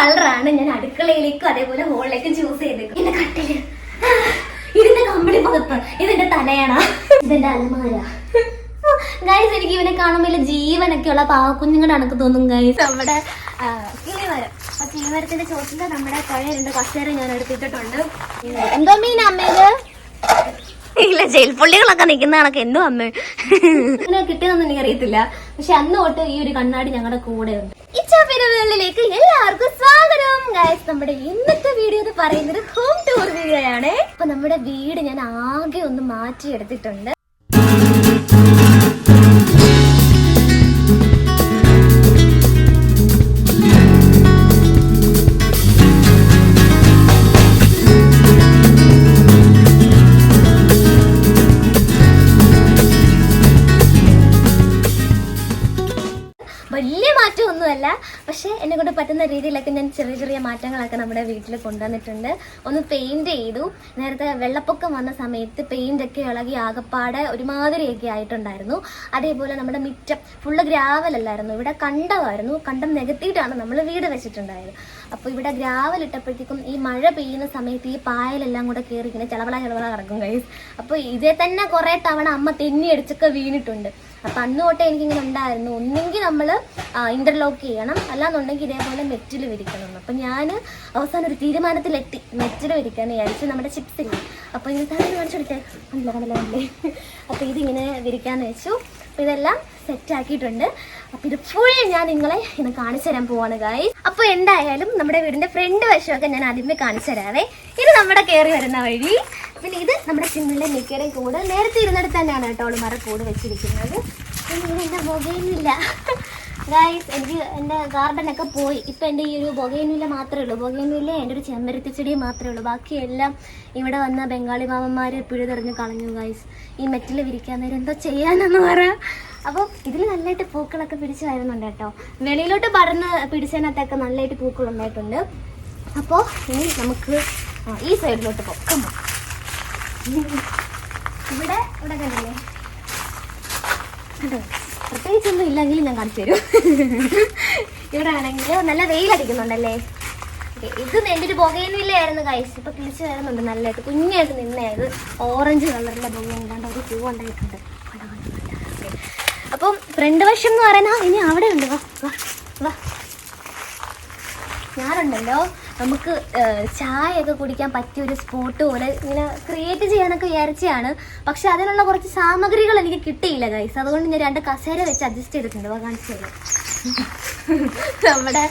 കളറാണ് ഞാൻ അടുക്കളയിലേക്കും അതേപോലെ ഹോളിലേക്കും ചൂസ് ചെയ്തത് എന്റെ കട്ടിൽ. ഇതിന്റെ കമ്പിളി പകുപ്പ്. ഇതിന്റെ തലയണ. ഇതിന്റെ അലമാര. ഗൈസ് എനിക്ക് ഇവനെ കാണുമ്പോൾ ജീവനൊക്കെ ഉള്ള പാവക്കുഞ്ഞുങ്ങളുടെ അണക്ക് തോന്നും ഗൈസ് നമ്മുടെ കിളിമരം ആ കിളിമരത്തിന്റെ ചോട്ടിൽ നമ്മുടെ പഴയ രണ്ട് കസേര ഞാൻ എടുത്തിട്ടുണ്ട് എന്തോ മീൻ അമ്മേത് ഇല്ല ജയിൽ പുള്ളികളൊക്കെ നിൽക്കുന്ന കണക്ക് എന്തോ അമ്മ. ഇങ്ങനെ കിട്ടിയതൊന്നും എനിക്കറിയത്തില്ല. പക്ഷെ അന്ന് തൊട്ട് ഈ ഒരു കണ്ണാടി ഞങ്ങളുടെ കൂടെ ഉണ്ട്. ഇച്ചാപ്പിരകളിലേക്ക് എല്ലാവർക്കും സ്വാഗതം. ഗായസ് നമ്മുടെ ഇന്നത്തെ വീഡിയോ എന്ന് പറയുന്നത് ഹോം ടൂർ വീഡിയോ ആണ് അപ്പൊ നമ്മുടെ വീട് ഞാൻ ആകെ ഒന്ന് മാറ്റിയെടുത്തിട്ടുണ്ട്. ചെറിയ ചെറിയ മാറ്റങ്ങളൊക്കെ നമ്മുടെ വീട്ടിൽ കൊണ്ടുവന്നിട്ടുണ്ട്. ഒന്ന് പെയിന്റ് ചെയ്തു. നേരത്തെ വെള്ളപ്പൊക്കം വന്ന സമയത്ത് പെയിന്റ് ഒക്കെ ഇളകി ആകപ്പാടെ ഒരുമാതിരിയൊക്കെ ആയിട്ടുണ്ടായിരുന്നു. അതേപോലെ നമ്മുടെ മിറ്റം ഫുള്ള് ഗ്രാവലല്ലായിരുന്നു ഇവിടെ കണ്ടമായിരുന്നു. കണ്ടം നികത്തിയിട്ടാണ് നമ്മൾ വീട് വെച്ചിട്ടുണ്ടായത്. അപ്പോൾ ഇവിടെ ഗ്രാവൽ ഇട്ടപ്പോഴത്തേക്കും ഈ മഴ പെയ്യുന്ന സമയത്ത് ഈ പായലെല്ലാം കൂടെ കയറി ഇങ്ങനെ ചിലവള ചിലവള കിടക്കും കൈസ് അപ്പോൾ ഇതേ തന്നെ കുറേ തവണ അമ്മ തെന്നി അടിച്ചൊക്കെ വീണിട്ടുണ്ട്. അപ്പൊ അന്ന് തൊട്ടേ എനിക്കിങ്ങനെ ഉണ്ടായിരുന്നു. ഒന്നെങ്കിൽ നമ്മൾ ഇന്റർലോക്ക് ചെയ്യണം. അല്ലാന്നുണ്ടെങ്കിൽ ഇതേപോലെ മെറ്റിൽ വിരിക്കണം. അപ്പൊ ഞാൻ അവസാനം ഒരു തീരുമാനത്തിലെത്തി. മെറ്റിൽ വിരിക്കാന്ന് വിചാരിച്ചു നമ്മുടെ ചിപ്സ് ഇല്ല? അപ്പൊ ഇങ്ങനെ തന്നെ കാണിച്ചു കൊടുത്തേ കണ്ടില്ല കണ്ടില്ല കണ്ടില്ലേ അപ്പൊ ഇതിങ്ങനെ വിരിക്കാന്ന് വെച്ചു. അപ്പൊ ഇതെല്ലാം സെറ്റ് ആക്കിയിട്ടുണ്ട്. അപ്പൊ ഇത് ഫുൾ ഞാൻ നിങ്ങളെ ഇന്ന് കാണിച്ചു തരാൻ പോവാണ് ഗായ് അപ്പൊ എന്തായാലും നമ്മുടെ വീടിന്റെ ഫ്രണ്ട് വശമൊക്കെ ഞാൻ ആദ്യമേ കാണിച്ചു തരാവേ. ഇത് നമ്മുടെ കയറി വരുന്ന വഴി. പിന്നെ ഇത് നമ്മുടെ സിമ്മിലെ മിക്കയുടെ കൂട്. നേരത്തെ ഇരുന്നിടത്ത് തന്നെയാണ് കേട്ടോ അവളുമാരെ കൂട് വെച്ചിരിക്കുന്നത്. പിന്നെ ഇത് എന്റെ ഗായ്സ് എനിക്ക് എന്റെ ഗാർഡനൊക്കെ പോയി. ഇപ്പം എന്റെ ഈ ഒരു ബൊഗൈനില്ല മാത്രമേ ഉള്ളൂ. ബൊഗൈനില്ല എന്റെ ഒരു ചെമ്പരത്തി ചെടി മാത്രമേ ഉള്ളൂ. ബാക്കിയെല്ലാം ഇവിടെ വന്ന ബംഗാളി മാമന്മാർ പിഴുതെറിഞ്ഞ് കളഞ്ഞു ഗായ്സ് ഈ മെറ്റിൽ വിരിക്കാൻ നേരം എന്തോ ചെയ്യാനെന്ന് പറയാം അപ്പോൾ ഇതിൽ നല്ലതായിട്ട് പൂക്കളൊക്കെ പിടിച്ച് വരുന്നുണ്ട് കേട്ടോ. വെളിയിലോട്ട് പടർന്ന് പിടിച്ചതിനകത്തൊക്കെ നല്ലതായിട്ട് പൂക്കൾ ഉണ്ടായിട്ടുണ്ട്. അപ്പോൾ ഇനി നമുക്ക് ഈ സൈഡിലോട്ട് പോകാം. ഇവിടെ ഇവിടെ കണ്ടില്ലേ? കണ്ടോ പ്രത്യേകിച്ചൊന്നും ഇല്ലെങ്കിലും ഞാൻ കാണിച്ചു തരും. ഇവിടെ ആണെങ്കിൽ നല്ല വെയിലടിക്കുന്നുണ്ടല്ലേ? ഇത് ഒരു പുകയൊന്നുമില്ലായിരുന്നു കൈസ് ഇപ്പൊ കിളിച്ച് വരുന്നുണ്ട് നല്ലതായിട്ട്. കുഞ്ഞായിട്ട് നിന്നായത് ഓറഞ്ച് കളറിന്റെ പുക ഉണ്ടാണ്ട് ഒരു പൂ ഉണ്ടായിട്ടുണ്ട്. അപ്പം ഫ്രണ്ട് വശം എന്ന് പറയുന്ന ഇനി അവിടെ ഉണ്ട്. വാ വാ. ഞാനുണ്ടല്ലോ നമുക്ക് ചായ ചായയൊക്കെ കുടിക്കാൻ പറ്റിയ ഒരു സ്പോട്ട് പോലെ ഇങ്ങനെ ക്രിയേറ്റ് ചെയ്യാനൊക്കെ വിചാരിച്ചതാണ് പക്ഷെ അതിനുള്ള കുറച്ച് സാമഗ്രികൾ എനിക്ക് കിട്ടിയില്ല ഗൈസ് അതുകൊണ്ട് ഞാൻ രണ്ട് കസേര വെച്ച് അഡ്ജസ്റ്റ് ചെയ്തിട്ടുണ്ട്. കാണിച്ചു നമ്മുടെ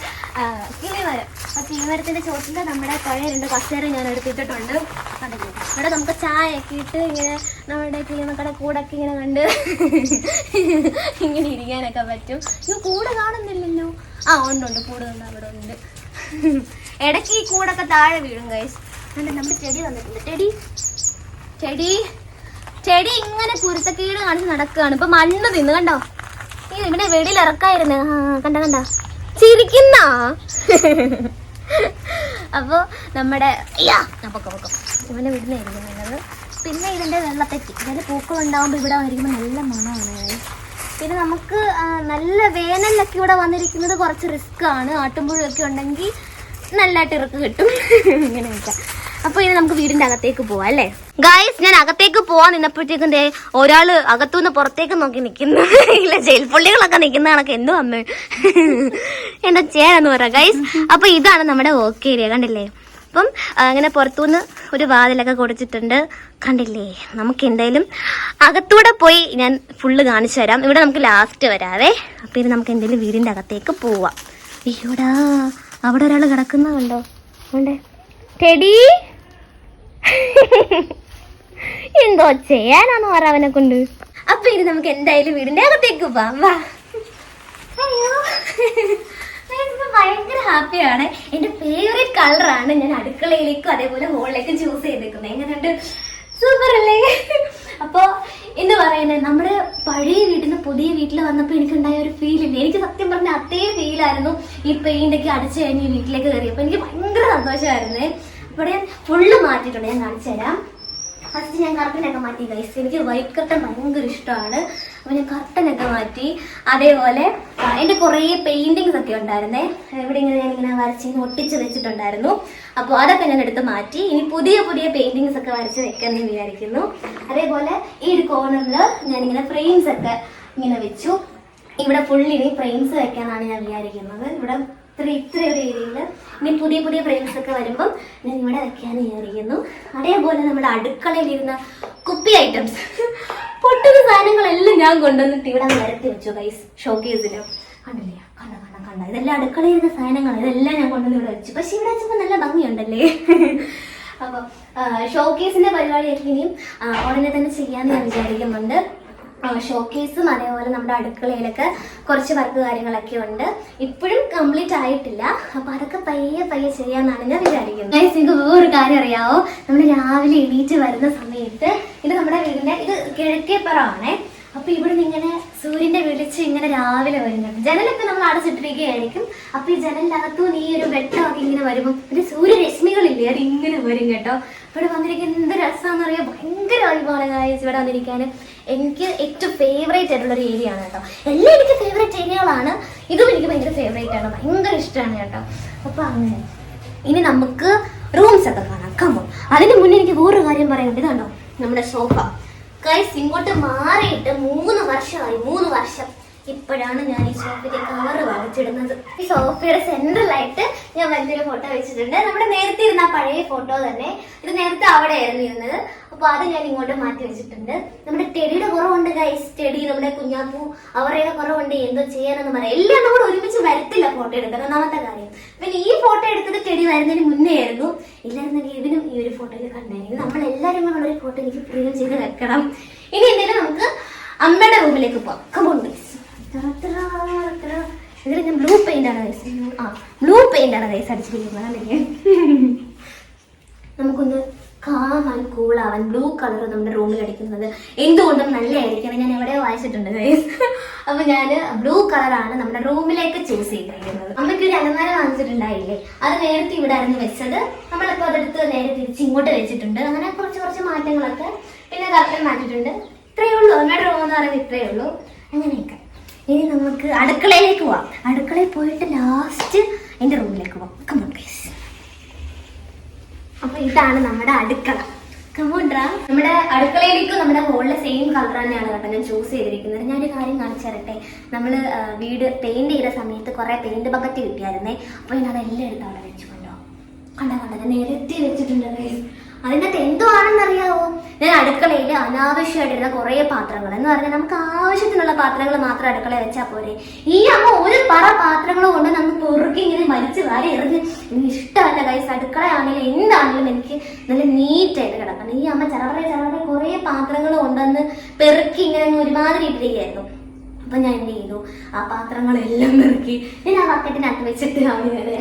കിളിമരം. ആ കിളിമരത്തിന്റെ ചോട്ടിൽ നമ്മുടെ പഴയ രണ്ട് കസേര ഞാൻ എടുത്തിട്ടിട്ടുണ്ട്. അതെ ഇവിടെ നമുക്ക് ചായയൊക്കെ ഇട്ട് ഇങ്ങനെ നമ്മുടെ കിളിമക്കളുടെ കൂടൊക്കെ ഇങ്ങനെ കണ്ട് ഇങ്ങനെ ഇരിക്കാനൊക്കെ പറ്റും. ഇത് കൂടെ കാണുന്നില്ലല്ലോ. ആ ഉണ്ട് ഉണ്ട്. കൂട് അവിടെ ഉണ്ട്. ഇടയ്ക്ക് ഈ കൂടൊക്കെ താഴെ വീഴും ഗൈസ് അല്ല നമ്മുടെ ചെടി വന്നിട്ടുണ്ട്. ചെടി ചെടി ചെടി ഇങ്ങനെ കുരുത്തക്കീട് കാണിച്ച് നടക്കുകയാണ്. ഇപ്പൊ മണ്ണ് തിന്നു കണ്ടോ? ഈ ഇവിടെ വെളിയിൽ ഇറക്കായിരുന്നു. കണ്ട കണ്ട? ചിരിക്കുന്ന? അപ്പൊ നമ്മുടെ ഇവനെ വിടുന്നായിരുന്നു വേണ്ടത് പിന്നെ ഇതിന്റെ വെള്ളത്തെറ്റി ഇതിന്റെ പൂക്കൾ ഉണ്ടാവുമ്പോൾ ഇവിടെ വന്നിരിക്കുമ്പോൾ നല്ല മണമാണ്. പിന്നെ നമുക്ക് നല്ല വേനലിലൊക്കെ ഇവിടെ വന്നിരിക്കുന്നത് കുറച്ച് റിസ്ക് ആണ്. ആട്ടുമ്പുഴൊക്കെ ഉണ്ടെങ്കിൽ നല്ലതായിട്ട് ഇറക്ക് കിട്ടും. ഇങ്ങനെ വെച്ചാൽ അപ്പൊ ഇനി നമുക്ക് വീടിന്റെ അകത്തേക്ക് പോവാം അല്ലേ? ഗായ്സ് ഞാൻ അകത്തേക്ക് പോവാൻ നിന്നപ്പോഴത്തേക്കും ദേ അകത്തുനിന്ന് പുറത്തേക്ക് നോക്കി നിൽക്കുന്നു. ഇല്ല ജയിൽ പുള്ളികളൊക്കെ നിൽക്കുന്ന കണക്ക് എന്തോ അമ്മ. എന്താ ചേരാന്ന് പറയാം ഗൈസ് അപ്പൊ ഇതാണ് നമ്മുടെ വർക്ക് ഏരിയ കണ്ടില്ലേ? അപ്പം അങ്ങനെ പുറത്തുനിന്ന് ഒരു വാതിലൊക്കെ കൊടുത്തിട്ടുണ്ട്. കണ്ടില്ലേ? നമുക്ക് എന്തായാലും അകത്തൂടെ പോയി ഞാൻ ഫുള്ള് കാണിച്ചു തരാം. ഇവിടെ നമുക്ക് ലാസ്റ്റ് വരാവേ. അപ്പൊ ഇത് നമുക്ക് എന്തെങ്കിലും വീടിന്റെ അകത്തേക്ക് പോവാം. അയ്യോടാ അവിടെ ഒരാൾ കിടക്കുന്ന കണ്ടോ? ടെടി എന്തോ ചെയ്യാനാന്ന് പറ കൊണ്ട്? അപ്പൊ ഇനി നമുക്ക് എന്തായാലും വീടിന്റെ അകത്തേക്ക് പോവാം. വാ. അയ്യോ. ഭയങ്കര ഹാപ്പിയാണ്. എന്റെ ഫേവറേറ്റ് കളറാണ് ഞാൻ അടുക്കളയിലേക്കും അതേപോലെ ഹോളിലേക്കും ചൂസ് ചെയ്തേക്കുന്നത്. എങ്ങനെയുണ്ട്? സൂപ്പർ അല്ലേ? അപ്പോ എന്ന് പറയുന്നത് നമ്മുടെ പഴയ വീട്ടിൽ നിന്ന് പുതിയ വീട്ടിൽ വന്നപ്പോൾ എനിക്കുണ്ടായ ഒരു ഫീൽ ഇല്ല? എനിക്ക് സത്യം പറഞ്ഞ അതേ ഫീലായിരുന്നു ഈ പെയിന്റ് ഒക്കെ അടിച്ചു കഴിഞ്ഞ് വീട്ടിലേക്ക് കയറിയപ്പോൾ എനിക്ക് ഭയങ്കര സന്തോഷമായിരുന്നേ. ഞാൻ ഫുള്ള് മാറ്റിയിട്ടുണ്ട്. ഞാൻ കാണിച്ചു തരാം ഫസ്റ്റ് ഞാൻ കർട്ടനൊക്കെ മാറ്റി ഗൈസ് എനിക്ക് വൈറ്റ് കർട്ടൻ ഭയങ്കര ഇഷ്ടമാണ്. അപ്പോൾ ഞാൻ കർട്ടനൊക്കെ മാറ്റി. അതേപോലെ എന്റെ കുറേ പെയിന്റിങ്സ് ഒക്കെ ഉണ്ടായിരുന്നേ. എവിടെ ഇങ്ങനെ ഞാൻ ഇങ്ങനെ വരച്ച് ഒട്ടിച്ച് വെച്ചിട്ടുണ്ടായിരുന്നു. അപ്പോൾ അതൊക്കെ ഞാൻ എടുത്ത് മാറ്റി. ഇനി പുതിയ പുതിയ പെയിന്റിങ്സ് ഒക്കെ വരച്ച് വെക്കാമെന്ന് വിചാരിക്കുന്നു. അതേപോലെ ഈ ഒരു കോർണറിൽ ഇങ്ങനെ ഫ്രെയിംസ് ഒക്കെ ഇങ്ങനെ വെച്ചു. ഇവിടെ ഫുള്ളിനി ഫ്രെയിംസ് വെക്കാനാണ് ഞാൻ വിചാരിക്കുന്നത്. ഇവിടെ ഇത്ര ഇത്ര ഒരു ഏരിയയിൽ ഇനി പുതിയ പുതിയ ഫ്രെയിംസ് ഒക്കെ വരുമ്പം ഞാൻ ഇവിടെ വെക്കാൻ വിചാരിക്കുന്നു. അതേപോലെ നമ്മുടെ അടുക്കളയിലിരുന്ന കുപ്പി ഐറ്റംസ് പൊട്ടുന്ന സാധനങ്ങളെല്ലാം ഞാൻ കൊണ്ടുവന്നിട്ട് ഇവിടെ നിരത്തി വെച്ചു ഗൈസ് ഷോക്കേസിൽ കണ്ടില്ലേ? കണ്ട കണ്ട കണ്ട? ഇതെല്ലാം അടുക്കളയിരുന്ന സാധനങ്ങൾ ഇതെല്ലാം ഞാൻ കൊണ്ടുവന്ന് ഇവിടെ വെച്ചു. പക്ഷെ ഇവിടെ വെച്ചപ്പോൾ നല്ല ഭംഗിയുണ്ടല്ലേ? അപ്പം ഷോക്കേസിന്റെ പരിപാടിയൊക്കെ ഇനിയും ഉടനെ തന്നെ ചെയ്യാമെന്ന് ഞാൻ വിചാരിക്കുന്നുണ്ട്. ഷോക്കേസും അതേപോലെ നമ്മുടെ അടുക്കളയിലൊക്കെ കുറച്ച് വർക്ക് കാര്യങ്ങളൊക്കെ ഉണ്ട്. ഇപ്പോഴും കംപ്ലീറ്റ് ആയിട്ടില്ല. അപ്പൊ അതൊക്കെ പയ്യെ പയ്യെ ചെയ്യാന്നാണ് ഞാൻ വിചാരിക്കുന്നത്. നിങ്ങൾക്ക് വേറൊരു കാര്യം അറിയാവോ? നമ്മൾ രാവിലെ എണീറ്റ് വരുന്ന സമയത്ത് ഇത് നമ്മുടെ വീടിന്റെ ഇത് കിഴക്കേപ്പുറമാണേ. അപ്പൊ ഇവിടെ നിന്ന് ഇങ്ങനെ സൂര്യന്റെ വെളിച്ചം ഇങ്ങനെ രാവിലെ വരുന്നുണ്ട്. ജനലൊക്കെ നമ്മൾ അടച്ചിട്ടിരിക്കുകയായിരിക്കും അപ്പൊ ഈ ജനലിനകത്തുനിന്ന് ഈ ഒരു വെട്ടമൊക്കെ ഇങ്ങനെ വരുമ്പോൾ പിന്നെ സൂര്യരശ്മികളില്ലേ? അത് ഇങ്ങനെ വരും കേട്ടോ. ഇവിടെ വന്നിരിക്കുന്ന എന്ത് രസമാണെന്ന് അറിയാം? ഭയങ്കര വൈബാണ് കാര്യം ഇവിടെ വന്നിരിക്കാൻ എനിക്ക് ഏറ്റവും ഫേവറേറ്റ് ആയിട്ടുള്ള ഒരു ഏരിയ ആണ് കേട്ടോ. എല്ലാം എനിക്ക് ഫേവറേറ്റ് ഏരിയകളാണ് ഇതും എനിക്ക് ഭയങ്കര ഫേവറേറ്റ് ആണ്. ഭയങ്കര ഇഷ്ടമാണ് കേട്ടോ. അപ്പൊ അങ്ങനെ. ഇനി നമുക്ക് റൂംസ് ഒക്കെ കാണാം. കമ്മോ അതിന് മുന്നേ എനിക്ക് വേറൊരു കാര്യം പറയാനുണ്ട്. ഇതാണോ? നമ്മുടെ സോഫ ഗൈസ് ഇങ്ങോട്ട് മാറിയിട്ട് മൂന്ന് വർഷമായി മൂന്ന് വർഷം. ഇപ്പോഴാണ് ഞാൻ ഈ സോഫയുടെ കവറ് വരച്ചിടുന്നത്. ഈ സോഫയുടെ സെന്ററിലായിട്ട് ഞാൻ വലിയൊരു ഫോട്ടോ വെച്ചിട്ടുണ്ട്. നമ്മുടെ നേരത്തെ ഇരുന്ന പഴയ ഫോട്ടോ തന്നെ ഇത് നേരത്തെ അവിടെ ആയിരുന്നു ഇരുന്നത്. അപ്പൊ അത് ഞാൻ ഇങ്ങോട്ട് മാറ്റി വെച്ചിട്ടുണ്ട്. നമ്മുടെ ടെടിയുടെ കുറവുണ്ട് ഗൈസ് ടെടി നമ്മുടെ കുഞ്ഞാപ്പൂ അവരുടെ കുറവുണ്ട്. എന്തോ ചെയ്യാനെന്ന് പറയാം. എല്ലാം നമ്മൾ ഒരുമിച്ച് വരത്തില്ല ഫോട്ടോ എടുക്കാൻ. ഒന്നാമത്തെ കാര്യം. പിന്നെ ഈ ഫോട്ടോ എടുത്തത് ടെടി വരുന്നതിന് മുന്നേ ആയിരുന്നു. ഇല്ലായിരുന്നെങ്കിൽ ഇതിനും ഈ ഒരു ഫോട്ടോയിൽ കണ്ടായിരുന്നു. നമ്മൾ എല്ലാവരും കൂടെ ഒരു ഫോട്ടോ എനിക്ക് പ്രിയം ചെയ്ത് വെക്കണം. ഇനി എന്തെങ്കിലും നമുക്ക് അമ്മയുടെ റൂമിലേക്ക് പോകാം ഇതിൽ ഞാൻ ബ്ലൂ പെയിന്റ് ആണ് ഗൈസ് ആ ബ്ലൂ പെയിന്റ് ആണ് ഗൈസ് അടിച്ചിരിക്കുന്നത്. കണ്ടില്ലേ? ആൻഡ് കൂൾ ആവാൻ ബ്ലൂ കളർ നമ്മുടെ റൂമിൽ അടിക്കുന്നത്. എന്തുകൊണ്ടും നല്ലതായിരിക്കണം ഞാൻ എവിടെയോ വായിച്ചിട്ടുണ്ട് ഗൈസ് അപ്പൊ ഞാൻ ബ്ലൂ കളറാണ് നമ്മുടെ റൂമിലേക്ക് ചൂസ് ചെയ്തിരിക്കുന്നത്. അമ്മയ്ക്ക് ഒരു അലമാര വാങ്ങിച്ചിട്ടുണ്ടായില്ലേ? അത് നേരത്തെ ഇവിടെ ആയിരുന്നു വെച്ചത്. നമ്മളിപ്പോൾ അതെടുത്ത് നേരെ തിരിച്ച് ഇങ്ങോട്ട് വെച്ചിട്ടുണ്ട്. അങ്ങനെ കുറച്ച് കുറച്ച് മാറ്റങ്ങളൊക്കെ പിന്നെ കറക്റ്റ് മാറ്റിയിട്ടുണ്ട്. ഇത്രയേ ഉള്ളൂ. നമ്മുടെ റൂം എന്ന് പറയുന്നത് ഇത്രയേ ഉള്ളൂ. അങ്ങനെയൊക്കെ. ഇനി നമുക്ക് അടുക്കളയിലേക്ക് പോവാം. അടുക്കളയിൽ പോയിട്ട് ലാസ്റ്റ് എന്റെ റൂമിലേക്ക് പോവാം. അപ്പൊ ഇതാണ് നമ്മുടെ അടുക്കള. നമ്മുടെ അടുക്കളയിലേക്ക് നമ്മുടെ ഹോളിലെ സെയിം കളർ തന്നെയാണ് കേട്ടോ ഞാൻ ചൂസ് ചെയ്തിരിക്കുന്നത്. ഞാനൊരു കാര്യം കാണിച്ചു തരട്ടെ? നമ്മൾ വീട് പെയിന്റ് ചെയ്ത സമയത്ത് കുറെ പെയിന്റ് ബക്കറ്റ് കിട്ടിയായിരുന്നേ. അപ്പൊ ഞാൻ അതെല്ലാം എടുത്ത് അവിടെ വെച്ചു കണ്ടോ കണ്ട? കണ്ടത് നേരത്തെ വെച്ചിട്ടുണ്ട്. അതിനകത്ത് എന്തോ ആണെന്നറിയാവോ ഞാൻ അടുക്കളയിൽ അനാവശ്യമായിട്ടിരുന്ന കുറേ പാത്രങ്ങൾ. എന്ന് പറഞ്ഞാൽ നമുക്ക് ആവശ്യത്തിനുള്ള പാത്രങ്ങൾ മാത്രം അടുക്കളയിൽ വെച്ചാൽ പോരെ. ഈ അമ്മ ഒരു പറ പാത്രങ്ങൾ കൊണ്ട് നമുക്ക് പൊറുക്കി ഇങ്ങനെ മരിച്ച് വാരി എറിഞ്ഞ് ഇഷ്ടമല്ല കൈസ് അടുക്കളയാണെങ്കിലും എന്താണെങ്കിലും എനിക്ക് നല്ല നീറ്റായിട്ട് കിടക്കണം. ഈ അമ്മ ചെറുപറ ചെറുപറ കുറേ പാത്രങ്ങൾ കൊണ്ടുവന്ന് പെറുക്കി ഇങ്ങനെ ഒരുമാതിരി ഇട്ടിരിക്കുകയായിരുന്നു. അപ്പൊ ഞാൻ എന്ത് ചെയ്തു? ആ പാത്രങ്ങളെല്ലാം നിറക്കി ഞാൻ ആ ബക്കറ്റിനകത്ത് വെച്ചിട്ട് അവിടെ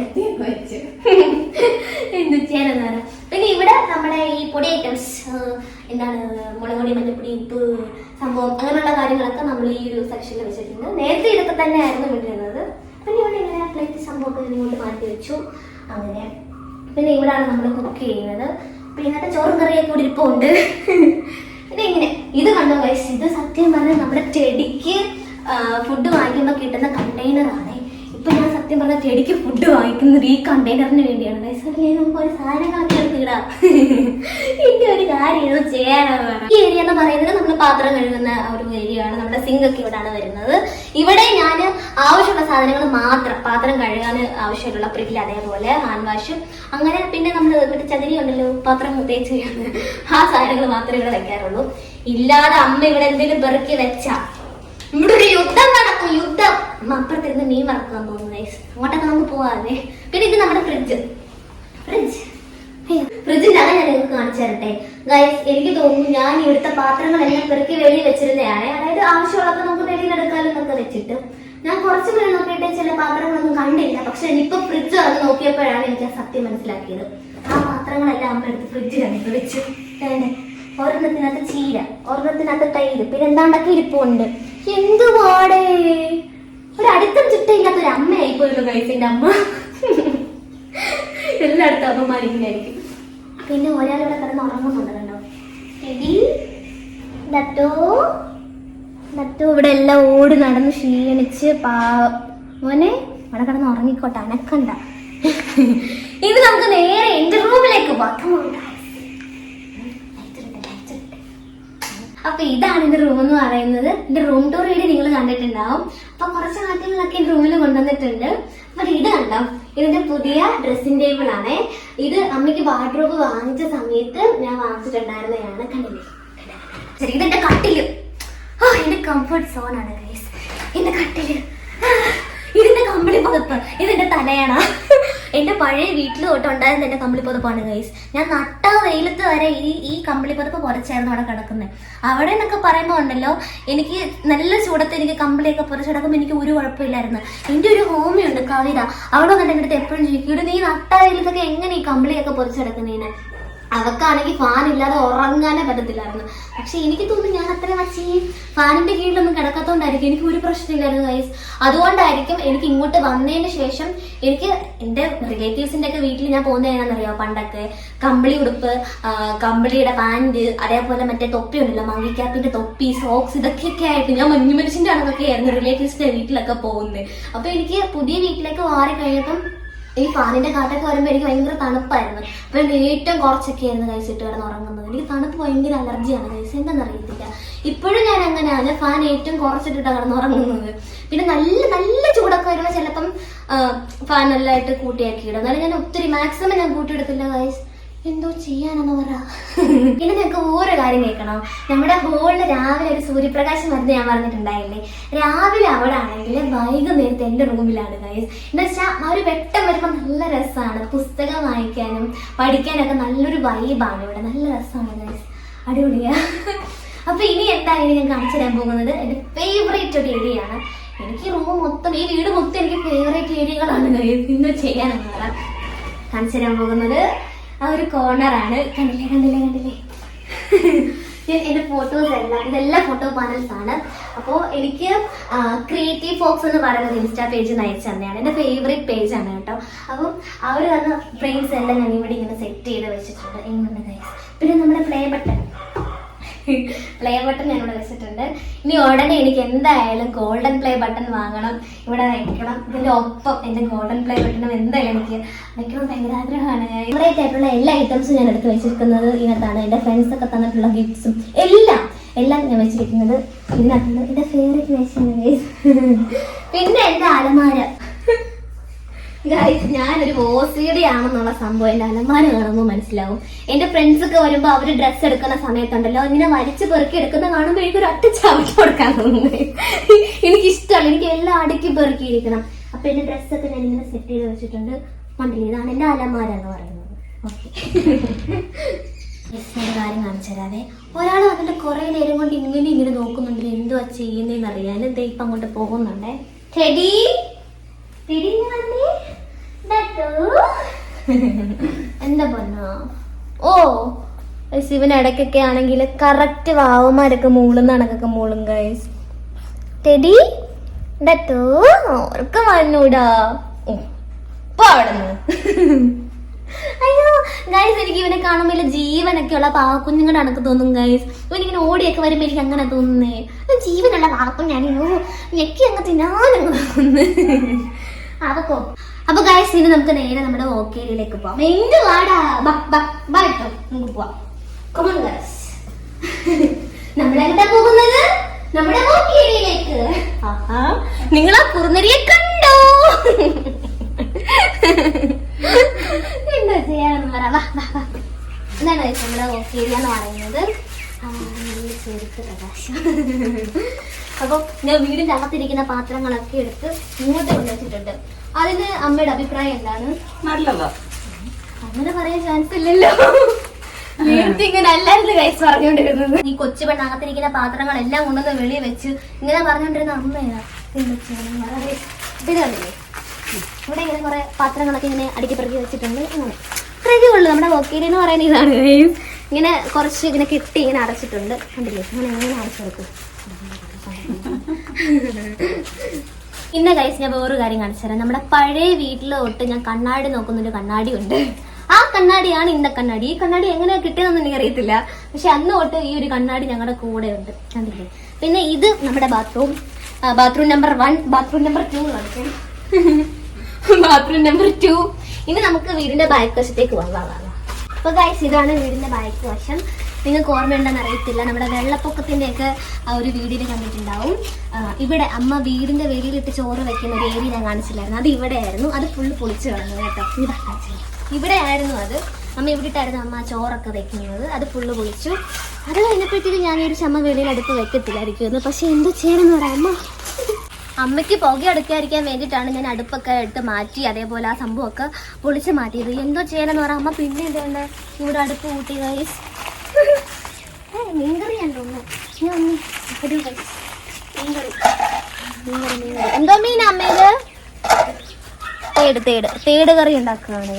എന്ത് ചെയ്യാനെന്നാണ് പിന്നെ ഇവിടെ നമ്മുടെ ഈ പൊടി ഐറ്റംസ് എന്താണ് മുളക് പൊടി മഞ്ഞപ്പൊടി ഉപ്പ് സംഭവം അങ്ങനെയുള്ള കാര്യങ്ങളൊക്കെ നമ്മൾ ഈ ഒരു സെക്ഷനിൽ വെച്ചിട്ടുണ്ട്. നേരത്തെ ഇതൊക്കെ തന്നെയായിരുന്നു വിട്ടിരുന്നത് പിന്നെ ഇവിടെ ഇങ്ങനെ പ്ലേറ്റ് സംഭവമൊക്കെ ഇങ്ങോട്ട് മാറ്റി വെച്ചു. അങ്ങനെ. പിന്നെ ഇവിടെയാണ് നമ്മൾ കുക്ക് ചെയ്യുന്നത്. പിന്നെ ഇന്നത്തെ ചോറും കറിയൊക്കെ ഇവിടെ ഇരിപ്പുണ്ട്. പിന്നെ ഇങ്ങനെ. ഇത് കണ്ടോ വയസ്സ് ഇത് സത്യം പറഞ്ഞാൽ നമ്മുടെ ചെടിക്ക് ഫുഡ് വാങ്ങിക്കുമ്പോൾ കിട്ടുന്ന കണ്ടെയ്നറാണ് ഇപ്പൊ ഞാൻ സത്യം പറഞ്ഞ ചെടിക്ക് ഫുഡ് വാങ്ങിക്കുന്നത് ഈ കണ്ടെയ്നറിന് വേണ്ടിയാണ്. അതിലേ നമുക്ക് ഒരു സാധനങ്ങളൊക്കെ എടുത്ത് ഇടാം ഒരു കാര്യം ചെയ്യാനാണ് ഈ ഏരിയ എന്ന് പറയുന്നത് നമ്മൾ പാത്രം കഴുകുന്ന ഒരു ഏരിയ ആണ്. നമ്മുടെ സിങ്ക് ഒക്കെ ഇവിടെയാണ് വരുന്നത്. ഇവിടെ ഞാൻ ആവശ്യമുള്ള സാധനങ്ങൾ മാത്രം പാത്രം കഴുകാൻ ആവശ്യമുള്ള പ്രില്ല അതേപോലെ ഹാൻഡ് വാഷ് അങ്ങനെ പിന്നെ നമ്മൾ മറ്റേ ചകിരി ഉണ്ടല്ലോ പാത്രം തേച്ച് ആ സാധനങ്ങൾ മാത്രമേ ഇവിടെ വെക്കാറുള്ളൂ. ഇല്ലാതെ അമ്മ ഇവിടെ എന്തെങ്കിലും പെറുക്കി വെച്ചാ ഇവിടെ ഒരു യുദ്ധം നടക്കും യുദ്ധം. അപ്പുറത്തിരുന്ന് മീൻ വറക്കാൻ പോകുന്നു ഗൈസ് അങ്ങോട്ടൊക്കെ നമുക്ക് പോവാതെ പിന്നെ ഇത് നമ്മുടെ ഫ്രിഡ്ജ് ഫ്രിഡ്ജ് ഫ്രിഡ്ജിന്റെ അകം ഞാൻ നിങ്ങൾക്ക് കാണിച്ചു തരട്ടെ. ഗൈസ് എനിക്ക് തോന്നുന്നു ഞാൻ ഇവിടുത്തെ പാത്രങ്ങളെല്ലാം പെറുക്കി വെളിയിൽ വെച്ചിരുന്നതാണ്. അതായത് ആവശ്യമുള്ളപ്പോൾ നമുക്ക് വെളിയിൽ എടുക്കാനും എന്നൊക്കെ വെച്ചിട്ട്. ഞാൻ കുറച്ച് പേര് നോക്കിയിട്ട് ചില പാത്രങ്ങളൊന്നും കണ്ടില്ല. പക്ഷെ ഇപ്പൊ ഫ്രിഡ്ജ് തുറന്ന് നോക്കിയപ്പോഴാണ് എനിക്ക് ആ സത്യം മനസ്സിലാക്കിയത്. ആ പാത്രങ്ങളെല്ലാം അമ്മ എടുത്ത് ഫ്രിഡ്ജിനകത്ത് വെച്ചു ഒരെണ്ണത്തിനകത്ത് ചീര ഒരെണ്ണത്തിനകത്ത് തൈര് പിന്നെ എന്താണ്ടൊക്കെ ഇരിപ്പുണ്ട്. എന്തുവാടേ? ഒരു അടുത്തും ചിട്ടയില്ലാത്ത ഒരു അമ്മയായി പോയല്ലോ ഗൈസിന്റെ അമ്മ. എല്ലായിടത്തും അമ്മമാർ ഇങ്ങനെയായിരിക്കും. പിന്നെ ഒരാളിവിടെ കിടന്ന് ഉറങ്ങുന്നുണ്ട് ദത്തോ ദത്തോ ഇവിടെ എല്ലാം ഓടി നടന്ന് ക്ഷീണിച്ച് പാ മോനെ അവിടെ കിടന്ന് ഉറങ്ങിക്കോട്ടെ അനക്കണ്ട. ഇനി നമുക്ക് നേരെ എന്റെ റൂമിലേക്ക് പോകാം അപ്പൊ ഇതാണ് എന്റെ റൂം എന്ന് പറയുന്നത്. എന്റെ റൂം ടൂർ വീഡിയോ നിങ്ങൾ കണ്ടിട്ടുണ്ടാവും. അപ്പൊ കുറച്ച് മാറ്റങ്ങളൊക്കെ എന്റെ റൂമിൽ കൊണ്ടുവന്നിട്ടുണ്ട്. അപ്പൊ ഇത് കണ്ടോ? ഇതിന്റെ പുതിയ ഡ്രസ്സിംഗ് ടേബിൾ ആണ്. ഇത് അമ്മയ്ക്ക് വാർഡ്രോബ് വാങ്ങിച്ച സമയത്ത് ഞാൻ വാങ്ങിച്ചിട്ടുണ്ടായിരുന്നതാണ്. കണ്ടില്ലേ? ശരി ഇതെന്റെ കട്ടിൽ. ആ എന്റെ കംഫർട്ട് സോൺ ആണ് ഗൈസ് എന്റെ കട്ടിൽ. ഇതിന്റെ കമ്പിളി പുതപ്പ്. ഇതിന്റെ തലയാണ്. എന്റെ പഴയ വീട്ടിൽ തൊട്ടുണ്ടായിരുന്ന എന്റെ കമ്പിളി പുതപ്പാണ് ഗൈസ് ഞാൻ നട്ട വെയിലത്ത് വരെ ഈ ഈ കമ്പിളി പുതപ്പ് പുറച്ചായിരുന്നു അവിടെ കിടക്കുന്നത് അവിടെ എന്നൊക്കെ പറയുമ്പോൾ ഉണ്ടല്ലോ എനിക്ക് നല്ല ചൂടത്ത് എനിക്ക് കമ്പിളിയൊക്കെ പുറച്ച് കിടക്കുമ്പോൾ എനിക്ക് ഒരു കുഴപ്പമില്ലായിരുന്നു. എന്റെ ഒരു ഹോമിയുണ്ട് കവിത. അവിടെ വന്നിട്ട് എപ്പോഴും ചോദിക്കും ഇവിടെ നീ നട്ട ഇതൊക്കെ എങ്ങനെ ഈ കമ്പിളിയൊക്കെ പുറച്ച് കിടക്കുന്നതിന് അവക്കാണെങ്കിൽ ഫാൻ ഇല്ലാതെ ഉറങ്ങാനേ പറ്റത്തില്ലായിരുന്നു. പക്ഷെ എനിക്ക് തോന്നുന്നു ഞാൻ അത്ര വച്ച് ഫാനിന്റെ കീഴിലൊന്നും കിടക്കാത്തോണ്ടായിരിക്കും. എനിക്ക് ഒരു പ്രശ്നമില്ലായിരുന്നു ഗൈസ് അതുകൊണ്ടായിരിക്കും എനിക്ക് ഇങ്ങോട്ട് വന്നതിന് ശേഷം എനിക്ക് എന്റെ റിലേറ്റീവ്സിന്റെ ഒക്കെ വീട്ടിൽ ഞാൻ പോകുന്നത് ഏതാണെന്നറിയോ? പണ്ടൊക്കെ കമ്പിളി ഉടുപ്പ് കമ്പിളിയുടെ പാന്റ് അതേപോലെ മറ്റേ തൊപ്പി ഉണ്ടല്ലോ മങ്ങിക്കാപ്പിന്റെ തൊപ്പി സോക്സ് ഇതൊക്കെയൊക്കെ ആയിട്ട് ഞാൻ മഞ്ഞു മനുഷ്യന്റെ കണക്കൊക്കെ ആയിരുന്നു റിലേറ്റീവ്സിന്റെ വീട്ടിലൊക്കെ പോകുന്നത്. അപ്പൊ എനിക്ക് പുതിയ വീട്ടിലേക്ക് മാറി കഴിഞ്ഞപ്പം ഈ ഫാനിന്റെ കാറ്റൊക്കെ വരുമ്പോൾ എനിക്ക് ഭയങ്കര തണുപ്പായിരുന്നു. അപ്പൊ ഞാൻ ഏറ്റവും കുറച്ചൊക്കെ ആയിരുന്നു കഴിച്ചിട്ട് കിടന്ന് ഉറങ്ങുന്നത് എനിക്ക് തണുപ്പ് ഭയങ്കര അലർജിയാണ് കഴിച്ച് എന്താണെന്ന് അറിയത്തില്ല. ഇപ്പോഴും ഞാൻ അങ്ങനെയാണ് ഫാൻ ഏറ്റവും കുറച്ചിട്ടിട്ടാണ് കിടന്ന് ഉറങ്ങുന്നത് പിന്നെ നല്ല നല്ല ചൂടൊക്കെ വരുമ്പോൾ ചിലപ്പം ഫാൻ നല്ലതായിട്ട് കൂട്ടിയാക്കി ഇടും. എന്നാലും ഞാൻ ഒത്തിരി മാക്സിമം ഞാൻ കൂട്ടിയെടുത്തില്ല ഗൈസ് എന്തോ ചെയ്യാനെന്ന് പറ. ഇനി നിങ്ങൾക്ക് ഓരോ കാര്യം കേൾക്കണം. നമ്മുടെ ഹോളിൽ രാവിലെ ഒരു സൂര്യപ്രകാശം വരുന്നത് ഞാൻ പറഞ്ഞിട്ടുണ്ടായില്ലേ? രാവിലെ അവിടെ ആണെങ്കിൽ വൈകുന്നേരത്തെ എന്റെ റൂമിലാണ് ഗൈസ് എന്ന് വെച്ചാൽ ആ ഒരു വെട്ടം വരുമ്പോൾ നല്ല രസമാണ് പുസ്തകം വായിക്കാനും പഠിക്കാനൊക്കെ നല്ലൊരു വൈബാണ് ഇവിടെ. നല്ല രസമാണ് ഗൈസ് അടിപൊളിയാ. അപ്പൊ ഇനി എന്തായാലും ഞാൻ കാണിച്ചു തരാൻ പോകുന്നത്? എന്റെ ഫേവറേറ്റ് ഒരു ഏരിയ ആണ്. എനിക്ക് റൂം മൊത്തം ഈ വീട് മൊത്തം എനിക്ക് ഫേവറേറ്റ് ഏരിയകളാണ് ഗൈസ് ഇന്ന് ചെയ്യാനെന്ന് പറയാം കാണിച്ചു തരാൻ പോകുന്നത് ആ ഒരു കോർണറാണ് കണ്ടില്ലേ കണ്ടില്ലേ കണ്ടില്ലേ? ഞാൻ എന്റെ ഫോട്ടോസ് എല്ലാം ഇതെല്ലാം ഫോട്ടോ പാനൽസ് ആണ്. അപ്പോൾ എനിക്ക് ക്രിയേറ്റീവ് ഫോക്സ് എന്ന് പറയുന്നത് ഇൻസ്റ്റാ പേജ് നയിച്ച തന്നെയാണ്. എന്റെ ഫേവറേറ്റ് പേജ് ആണ് കേട്ടോ. അപ്പം അവർ തന്ന ഫ്രെയിംസ് എല്ലാം ഞാൻ ഇവിടെ ഇങ്ങനെ സെറ്റ് ചെയ്ത് വെച്ചിട്ടുണ്ട്. എങ്ങനെ പിന്നെ നമ്മുടെ പ്ലേ ബട്ടൺ പ്ലേ ബട്ടൺ ഞാൻ ഇവിടെ വെച്ചിട്ടുണ്ട്. ഇനി ഉടനെ എനിക്ക് എന്തായാലും ഗോൾഡൻ പ്ലേ ബട്ടൺ വാങ്ങണം. ഇവിടെ വെക്കണം. ഇതിന്റെ ഒപ്പം എന്റെ ഗോൾഡൻ പ്ലേ ബട്ടണും എന്തായാലും എനിക്ക് വെക്കണം ഭയങ്കര ആഗ്രഹമാണ്. ആയിട്ടുള്ള എല്ലാ ഐറ്റംസും ഞാൻ എടുത്ത് വെച്ചിരിക്കുന്നത് ഇതിനകത്താണ്. എന്റെ ഫ്രണ്ട്സ് ഒക്കെ തന്നിട്ടുള്ള ഗിഫ്റ്റ്സും എല്ലാം എല്ലാം ഞാൻ വെച്ചിരിക്കുന്നത് ഇതിനകത്തുണ്ട് എന്റെ ഫേവറേറ്റ് വെച്ചാണ് പിന്നെ എന്റെ അലമാര. ഞാനൊരു ഓസിഡി ആണെന്നുള്ള സംഭവം എന്റെ അലമാര കാണുമ്പോൾ മനസ്സിലാവും. എന്റെ ഫ്രണ്ട്സ് ഒക്കെ വരുമ്പോ അവർ ഡ്രസ്സ് എടുക്കുന്ന സമയത്തുണ്ടല്ലോ ഇങ്ങനെ വലിച്ചു പെറുക്കി എടുക്കുന്ന കാണുമ്പോൾ എനിക്ക് ഒരു ഒറ്റ ചവിട്ട് കൊടുക്കാൻ തോന്നുന്നത് ഇഷ്ടമാണ് എനിക്ക് എല്ലാം അടുക്കി പെറുക്കിയിരിക്കണം. അപ്പൊ എന്റെ ഡ്രസ്സൊക്കെ ഞാൻ ഇങ്ങനെ സെറ്റ് ചെയ്ത് വെച്ചിട്ടുണ്ട്. കണ്ടില്ലേ? ഇതാണ് എന്റെ അലമാര എന്ന് പറയുന്നത്. ഓക്കെ കാര്യം കാണിച്ചു തരാതെ ഒരാൾ വന്നിട്ട് കുറെ നേരം കൊണ്ട് ഇങ്ങനെ ഇങ്ങനെ നോക്കുന്നുണ്ടെങ്കിൽ എന്തുവാ ചെയ്യുന്നതെന്ന് അറിയാൻ ദേ ഇപ്പൊ അങ്ങോട്ട് പോകുന്നുണ്ടേ? ചെടി എന്താ പൊന്നോ? ഓ ശിവൻ ഇടയ്ക്കൊക്കെ ആണെങ്കിൽ കറക്റ്റ് വാവുമാരൊക്കെ മൂളുന്ന കണക്കൊക്കെ മൂളും ഗൈസ് ടെടി ഡറ്റോ ഓർക്ക് വന്നൂടാ. ഇപ്പൊ അയ്യോ ഗൈസ് എനിക്ക് ഇവനെ കാണുമ്പോൾ വലിയ ജീവനൊക്കെ ഉള്ള പാക്കുഞ്ഞുങ്ങളുടെ കണക്ക് തോന്നും ഗൈസ് ഇവനിങ്ങനെ ഓടിയൊക്കെ വരുമ്പോൾ എനിക്ക് അങ്ങനെ തോന്നുന്നേ. ജീവനുള്ള പാവക്കുഞ്ഞാണ്. ഞെക്കി അങ്ങ് തിന്നാനങ്ങ് തോന്നുന്നു. അതൊക്കെ അപ്പൊ ഗൈസ് ഇനി നമുക്ക് നേരെ നമ്മുടെ ഓക്കേരിയിലേക്ക് പോവാം. എന്ത് വാടാ ബാ ബാ ബാ കേട്ടോ നമുക്ക് പോവാം. കൊമൺ ഗൈസ് നമ്മളെങ്ങോട്ടാ പോകുന്നത്? നമ്മുടെ ഓക്കേരിയിലേക്ക് ആഹാ നിങ്ങൾ ആ കുറുനരിയെ കണ്ടോ? എന്താ ചെയ്യാന്ന് പറ വാ വാ വാ. guys നമ്മുടെ ഓക്കേരിയ എന്ന് പറയുന്നത്. ചെറുത്ത് പ്രകാശം. അപ്പോൾ ഞാൻ വീടിന്റെ അകത്തിരിക്കുന്ന പാത്രങ്ങളൊക്കെ എടുത്ത് ഇങ്ങോട്ട് കൊണ്ടുവച്ചിട്ടുണ്ട്. അതിന് അമ്മയുടെ അഭിപ്രായം എന്താണ്? നല്ലതാ. അങ്ങനെ പറയാൻ ചാൻസ് ഇല്ലല്ലോ. നേരത്തെ ഇങ്ങനെ അല്ലായിരുന്നു കൈസ് പറഞ്ഞുകൊണ്ടിരുന്നത്. ഈ കൊച്ചു പെണ്ണാകത്തിരിക്കുന്ന പാത്രങ്ങളെല്ലാം കൊണ്ടുവന്ന് വെളിയിൽ വെച്ച് ഇങ്ങനെ പറഞ്ഞുകൊണ്ടിരുന്ന അമ്മയാ. ഇതിലല്ലേ ഇവിടെ ഇങ്ങനെ കുറെ പാത്രങ്ങളൊക്കെ ഇങ്ങനെ അടുക്കി പെറുക്കി വെച്ചിട്ടുണ്ട്. അങ്ങനെ. ഇത്രയൊക്കെ ഉള്ളു നമ്മുടെ വക്കീൽ എന്ന് പറയുന്ന ഇതാണ്. ഇങ്ങനെ കുറച്ച് ഇങ്ങനെ കെട്ടി ഇങ്ങനെ അടച്ചിട്ടുണ്ട്. കണ്ടില്ലേ? ഇങ്ങനെ എങ്ങനെ അടച്ചെടുക്കും. ഇന്ന കൈസ് ഞാൻ വേറൊരു കാര്യം കാണിച്ചു തരാം. നമ്മുടെ പഴയ വീട്ടിൽ തൊട്ട് ഞാൻ കണ്ണാടി നോക്കുന്ന ഒരു കണ്ണാടി ഉണ്ട് ആ കണ്ണാടിയാണ് ഇന്ന കണ്ണാടി. ഈ കണ്ണാടി എങ്ങനെ കിട്ടിയതെന്ന് എനിക്ക് അറിയത്തില്ല പക്ഷെ അന്ന് തൊട്ട് ഈ ഒരു കണ്ണാടി ഞങ്ങളുടെ കൂടെ ഉണ്ട് കണ്ടില്ലേ? പിന്നെ ഇത് നമ്മുടെ bathroom bathroom number one bathroom number two bathroom number two ഇനി നമുക്ക് വീടിന്റെ ബാക്ക് വശത്തേക്ക് പോകാം. അപ്പൊ ഗൈസ് ഇതാണ് വീടിന്റെ ബാക്ക് വശം. നിങ്ങൾക്ക് ഓർമ്മയുണ്ടെന്ന് അറിയത്തില്ല. നമ്മുടെ വെള്ളപ്പൊക്കത്തിന്റെയൊക്കെ ആ ഒരു വീഡിയോയിൽ കണ്ടിട്ടുണ്ടാവും. ഇവിടെ അമ്മ വീടിന്റെ വെളിയിലിട്ട് ചോറ് വെക്കുന്ന ഒരു ഏരിയ ഞാൻ കാണിച്ചില്ലായിരുന്നു. അത് ഇവിടെയായിരുന്നു. അത് ഫുള്ള് പൊളിച്ചു കളഞ്ഞു കേട്ടോ. ഇതാ ഇവിടെയായിരുന്നു അത്. അമ്മ ഇവിടെയിട്ടായിരുന്നു അമ്മ ചോറൊക്കെ വെക്കുന്നത്. അത് ഫുള്ള് പൊളിച്ചു. അത് കഴിഞ്ഞപ്പോഴത്തേക്കും ഞാൻ ഒരു ചമ്മ വെളിയിൽ അടുപ്പ് വെക്കത്തില്ലായിരിക്കുമെന്ന് പക്ഷെ എന്താ ചെയ്യണമെന്ന് പറയാം അമ്മ? അമ്മയ്ക്ക് പുക അടുക്കാതിരിക്കാൻ വേണ്ടിയിട്ടാണ് ഞാൻ അടുപ്പൊക്കെ ഇട്ട് മാറ്റി അതേപോലെ ആ സംഭവമൊക്കെ പൊളിച്ച് മാറ്റിയത്. എന്തോ ചെയ്യണമെന്ന് പറയാം. അമ്മ പിന്നെ എന്തുകൊണ്ട് ഇവിടെ അടുപ്പ് കൂട്ടി എന്തോ മീൻ അമ്മയിൽ തേട് തേട്. തേട് കറി ഉണ്ടാക്കുകയാണ്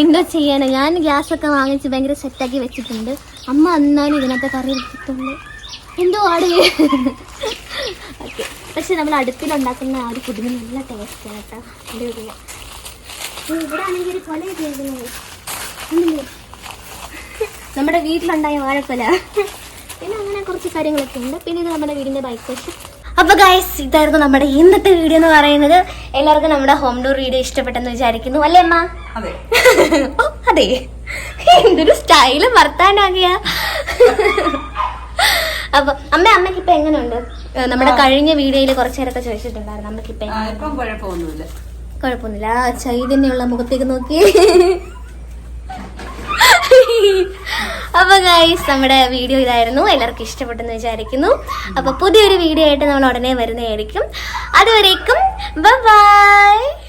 എന്തോ ചെയ്യാനാ ഞാൻ ഗ്യാസ് ഒക്കെ വാങ്ങിച്ച് ഭയങ്കര സെറ്റാക്കി വെച്ചിട്ടുണ്ട്. അമ്മ എന്നാലും ഇതിനകത്ത് കറി വെച്ചിട്ടുണ്ട് എന്തോ ആട് പക്ഷെ നമ്മൾ അടുപ്പിലുണ്ടാക്കുന്ന ആ ഒരു ഫുഡിന് നല്ല ടേസ്റ്റ് കേട്ടോ. ഇവിടെ ആണെങ്കിൽ ഒരു കൊല ചെയ്തിരുന്നു നമ്മുടെ വീട്ടിലുണ്ടായ വാഴക്കൊല. പിന്നെ അങ്ങനെ കുറച്ച് കാര്യങ്ങളൊക്കെ ഉണ്ട്. പിന്നെ ഇത് നമ്മുടെ വീടിന്റെ ബൈക്ക് വശം അപ്പൊ ഗൈസ് ഇതായിരുന്നു നമ്മുടെ ഇന്നത്തെ വീഡിയോ എന്ന് പറയുന്നത്. എല്ലാവർക്കും നമ്മുടെ ഹോം ഡോർ വീഡിയോ ഇഷ്ടപ്പെട്ടെന്ന് വിചാരിക്കുന്നു. അല്ലേ അമ്മ? അതെ. എന്തൊരു സ്റ്റൈൽ വർത്താനാകിയ. അപ്പൊ അമ്മ അമ്മയ്ക്ക് ഇപ്പൊ എങ്ങനെയുണ്ട് നമ്മുടെ കഴിഞ്ഞ വീഡിയോയിൽ കുറച്ചു നേരത്തെ ചോദിച്ചിട്ടുണ്ടായിരുന്നു. അമ്മയ്ക്ക് ഇപ്പൊ കുഴപ്പമൊന്നുമില്ല. കുഴപ്പമൊന്നുമില്ല. ആ ചൈതന്യമുള്ള മുഖത്തേക്ക് നോക്കി. അപ്പൊ ഗൈസ് നമ്മുടെ വീഡിയോ ഇതായിരുന്നു. എല്ലാവർക്കും ഇഷ്ടപ്പെട്ടെന്ന് വിചാരിക്കുന്നു. അപ്പൊ പുതിയൊരു വീഡിയോ ആയിട്ട് നമ്മൾ ഉടനെ വരുന്നതായിരിക്കും. അതുവരേക്കും ബൈ